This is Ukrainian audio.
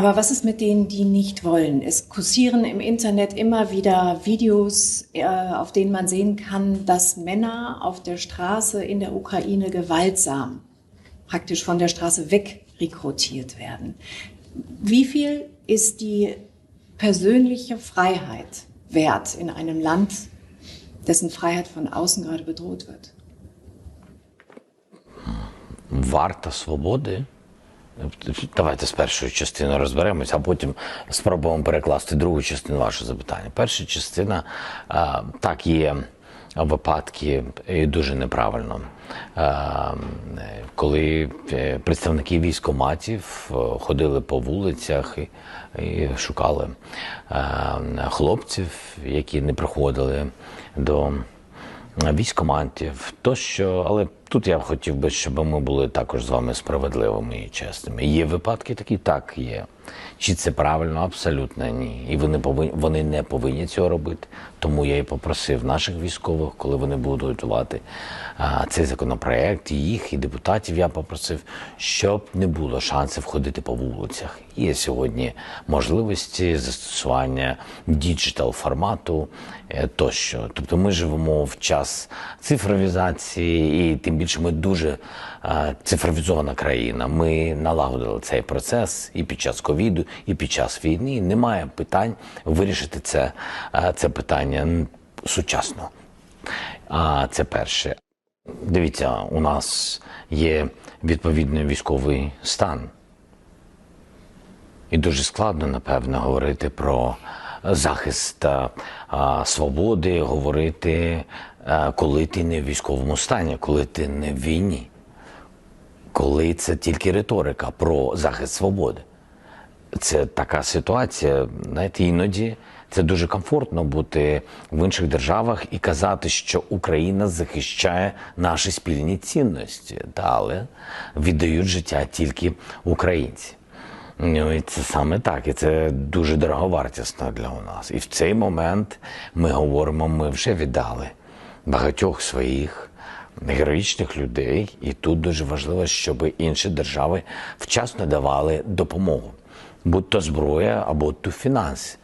Aber was ist mit denen, die nicht wollen? Es kursieren im Internet immer wieder Videos, äh, auf denen man sehen kann, dass Männer auf der Straße in der Ukraine gewaltsam, praktisch von der Straße weg rekrutiert werden. Wie viel ist die persönliche Freiheit wert in einem Land, dessen Freiheit von außen gerade bedroht wird? Warte, Swobody Давайте з першою частиною розберемось, а потім спробуємо перекласти другу частину вашого запитання. Перша частина так є випадки і дуже неправильно. Коли е, представники військоматів е, ходили по вулицях і, шукали е, хлопців, які не приходили до військоматів тощо, але тут я хотів би, щоб ми були також з вами справедливими і чесними. Є випадки такі, так є. Чи це правильно? Абсолютно ні. І вони повинні вони не повинні цього робити. Тому я і попросив наших військових, коли вони будуть готувати а, цей законопроект, і їх, і депутатів я попросив, щоб не було шансів ходити по вулицях. Є сьогодні можливості застосування діджитал формату е, тощо. Тобто ми живемо в час цифровізації, і тим більше ми дуже цифровізована країна. Ми налагодили цей процес і під час ковіду, і під час війни. Немає питань вирішити це, це питання сучасно. А це перше. Дивіться, у нас є відповідний військовий стан. І дуже складно, напевно, говорити про захист а, свободи, говорити, коли ти не в військовому стані, коли ти не в війні, коли це тільки риторика про захист свободи. Це така ситуація, знаєте, іноді це дуже комфортно бути в інших державах і казати, що Україна захищає наші спільні цінності, але віддають життя тільки українці. Ну і це саме так, і це дуже дороговартісно для нас. І в цей момент ми говоримо, ми вже віддали багатьох своїх героїчних людей, і тут дуже важливо, щоб інші держави вчасно давали допомогу, будь то зброя або то фінанси.